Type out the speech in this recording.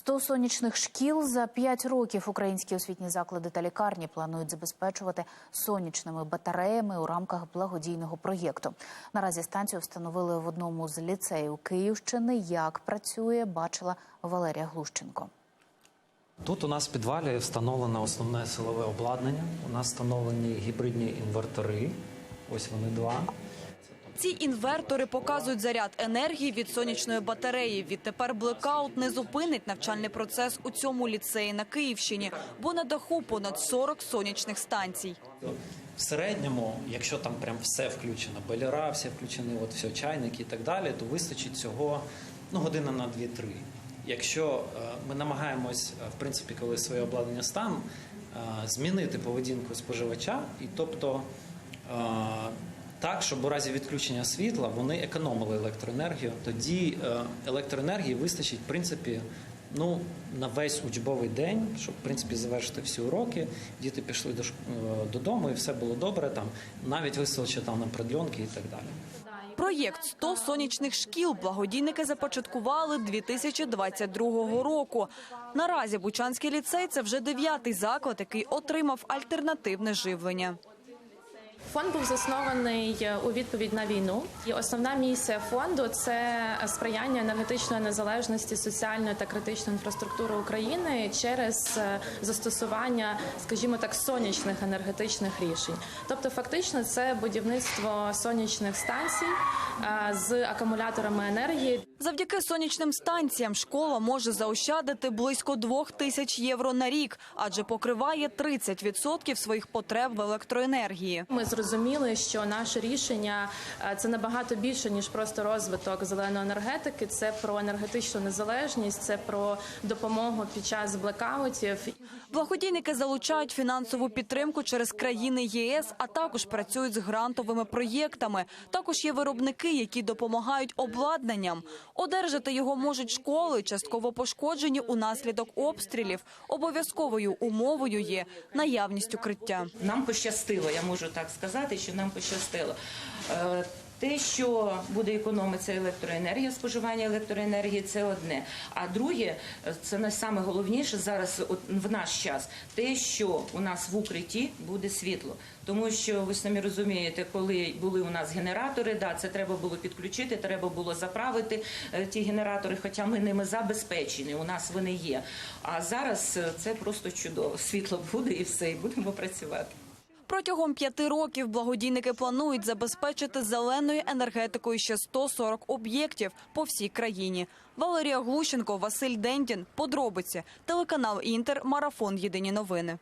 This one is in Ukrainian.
100 сонячних шкіл за 5 років українські освітні заклади та лікарні планують забезпечувати сонячними батареями у рамках благодійного проєкту. Наразі станцію встановили в одному з ліцеїв Київщини. Як працює, бачила Валерія Глущенко. Тут у нас в підвалі встановлено основне силове обладнання. У нас встановлені гібридні інвертори. Ось вони два. Ці інвертори показують заряд енергії від сонячної батареї. Відтепер блекаут не зупинить навчальний процес у цьому ліцеї на Київщині, бо на даху понад 40 сонячних станцій. В середньому, якщо там прям все включено, бойлера, все включені, от все, чайники і так далі, то вистачить цього ну, година на 2-3. Якщо е, ми намагаємось, е, в принципі, коли своє обладнання стан, е, змінити поведінку споживача, і тобто так, щоб у разі відключення світла вони економили електроенергію, тоді е, електроенергії вистачить, в принципі, ну, на весь учбовий день, щоб в принципі завершити всі уроки. Діти пішли до е, додому, і все було добре. Там навіть вистачить там на продльонки і так далі. Проєкт «100 сонячних шкіл благодійники започаткували 2022 року. Наразі Бучанський ліцей це вже дев'ятий заклад, який отримав альтернативне живлення. Фонд був заснований е, у відповідь на війну, і основна місія фонду це сприяння енергетичної незалежності соціальної та критичної інфраструктури України через е, застосування, скажімо так, сонячних енергетичних рішень. Тобто, фактично, це будівництво сонячних станцій е, з акумуляторами енергії. Завдяки сонячним станціям школа може заощадити близько двох тисяч євро на рік, адже покриває 30% своїх потреб в електроенергії. Ми зрозуміли, що наше рішення е, це набагато більше ніж просто розвиток зеленої енергетики. Це про енергетичну незалежність, це про допомогу під час блекаутів. Благодійники залучають фінансову підтримку через країни ЄС, а також працюють з грантовими проєктами. Також є виробники, які допомагають обладнанням. Одержати його можуть школи, частково пошкоджені унаслідок обстрілів. Обов'язковою умовою є наявність укриття. Нам пощастило, я можу так сказати, що нам пощастило. Те, що буде економитися електроенергія, споживання електроенергії, це одне. А друге, це найголовніше зараз, от в наш час, те, що у нас в укритті буде світло. Тому що ви самі розумієте, коли були у нас генератори, да, це треба було підключити, треба було заправити е, ті генератори, хоча ми ними забезпечені, у нас вони є. А зараз е, це просто чудово. Світло буде і все, і будемо працювати. Протягом п'яти років благодійники планують забезпечити зеленою енергетикою ще 140 об'єктів по всій країні. Валерія Глущенко, Василь Дендін. Подробиці. Телеканал Інтер. Марафон. Єдині новини.